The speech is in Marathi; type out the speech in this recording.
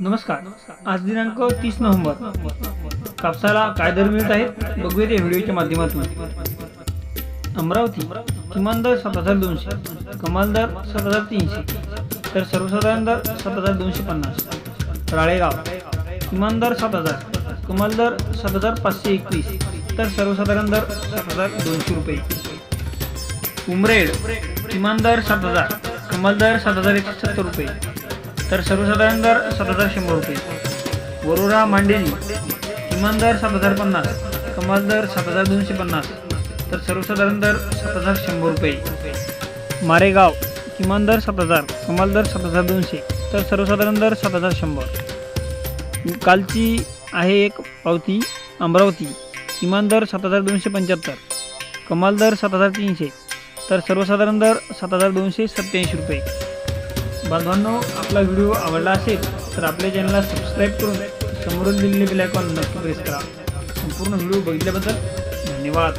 नमस्कार. आज दिनांक तीस नोव्हेंबर. कापसाला काय दर मिळत आहेत? बघूया त्या व्हिडिओच्या माध्यमातून. अमरावती किमान दर सात हजार दोनशे कमाल दर सात हजार तीनशे तर सर्वसाधारण दर सात हजार दोनशे पन्नास. राळेगाव किमान दर सात हजार कमाल दर सात हजार पाचशे एकवीस तर सर्वसाधारण दर सात हजार दोनशे रुपये. उमरेड किमान दर सात हजार कमाल दर सात हजार एकशे सत्तर रुपये. तर सर्वसाधारण दर सात हजार शंभर रुपये वरोरा मांडेली किमान दर सात हजार पन्नास कमाल दर सात हजार दोनशे पन्नास तर सर्वसाधारण दर सात हजार शंभर रुपये. मारेगाव किमान दर सात हजार कमाल दर सात हजार दोनशे तर सर्वसाधारण दर सात हजार शंभर. कालची आहे एक पावती अमरावती किमान दर सात हजार दोनशे पंच्याहत्तर कमाल दर सात हजार तीनशे तर सर्वसाधारण दर सात हजार दोनशे सत्याऐंशी रुपये. बांधवांनो आपला व्हिडिओ आवडला असेल तर आपल्या चॅनलला सबस्क्राईब करून समोरून दिलेले बेल नक्की प्रेस करा. संपूर्ण व्हिडिओ बघितल्याबद्दल धन्यवाद.